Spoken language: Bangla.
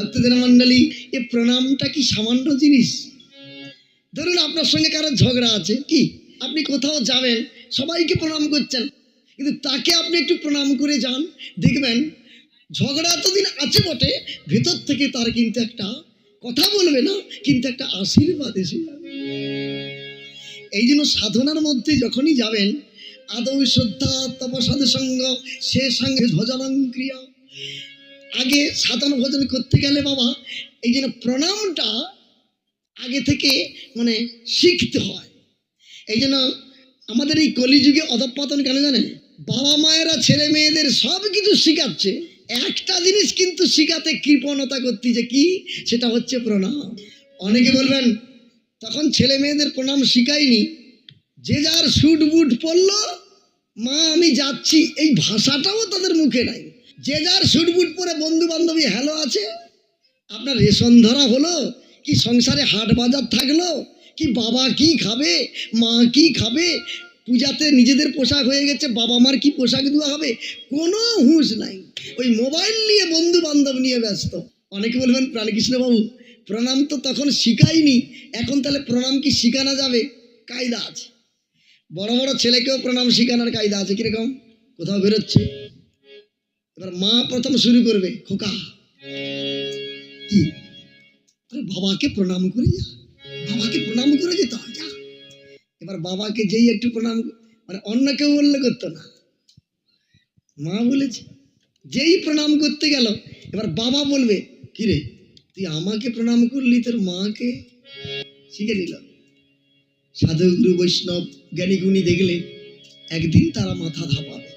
ভক্তদের মণ্ডলী, এ প্রণামটা কি সামান্য জিনিস? ধরুন আপনার সঙ্গে কারও ঝগড়া আছে, কি? আপনি কোথাও যাবেন, সবাইকে প্রণাম করছেন, কিন্তু তাকে আপনি একটু প্রণাম করে যান, দেখবেন ঝগড়া এতদিন আছে বটে, ভেতর থেকে তার কিন্তু একটা কথা বলবে না, কিন্তু একটা আশীর্বাদ এসে যাবে। এই জন্য সাধনার মধ্যে যখনই যাবেন, আদৌ শ্রদ্ধা তপসাধু সঙ্গ, সে সঙ্গে ভজনং ক্রিয়া আগে সাধন ভজন করতে গেলে বাবা, এই জন্য প্রণামটা আগে থেকে মানে শিখতে হয়। এই জন্য আমাদের এই কলিযুগে অধপতন কেন জানেন? বাবা মায়েরা, ছেলে মেয়েদের সব কিছু শিখাচ্ছে। একটা জিনিস কিন্তু শিখাতে কৃপণতা করতেছে কি? সেটা হচ্ছে প্রণাম। অনেকে বলবেন, তখন ছেলে মেয়েদের প্রণাম শিখাইনি। যে যার সুট বুট পরলো, মা আমি যাচ্ছি। এই ভাষাটাও তাদের মুখে নাই। যে যার সুট বুট পরে বন্ধু বান্ধবী হ্যালো আছে, আপনার রেশন ধরা হলো, কি সংসারে হাট বাজার থাকল, কি বাবা কি খাবে, মা কি খাবে, পূজাতে নিজেদের পোশাক হয়ে গেছে, বাবা মার কি পোশাক দেওয়া হবে, কোনো হুঁশ নাই। ওই মোবাইল নিয়ে বন্ধু বান্ধব নিয়ে ব্যস্ত। অনেকে বলবেন প্রাণকৃষ্ণ বাবু প্রণাম তো তখন শিখাইনি, এখন তাহলে প্রণাম কি শিখানো যাবে? কায়দা আছে। বড় বড় ছেলেকেও প্রণাম শিখানোর কায়দা আছে, কীরকম? কোথাও বেরোচ্ছে। এবার মা প্রথম শুরু করবে, খোকা। কি? বাবাকে প্রণাম করে যা। বাবাকে প্রণাম করে যেতে যা। এবার বাবাকে যেই একটু প্রণাম মানে অন্য কেউ বললে করতো না। মা বলেছে, যেই প্রণাম করতে গেল, এবার বাবা বলবে কিরে তুই আমাকে প্রণাম করলি, তোর মাকে? শিখে নিল। সাধু গুরু বৈষ্ণব জ্ঞানী গুণী দেখলে একদিন তারা মাথা ধাপাবে।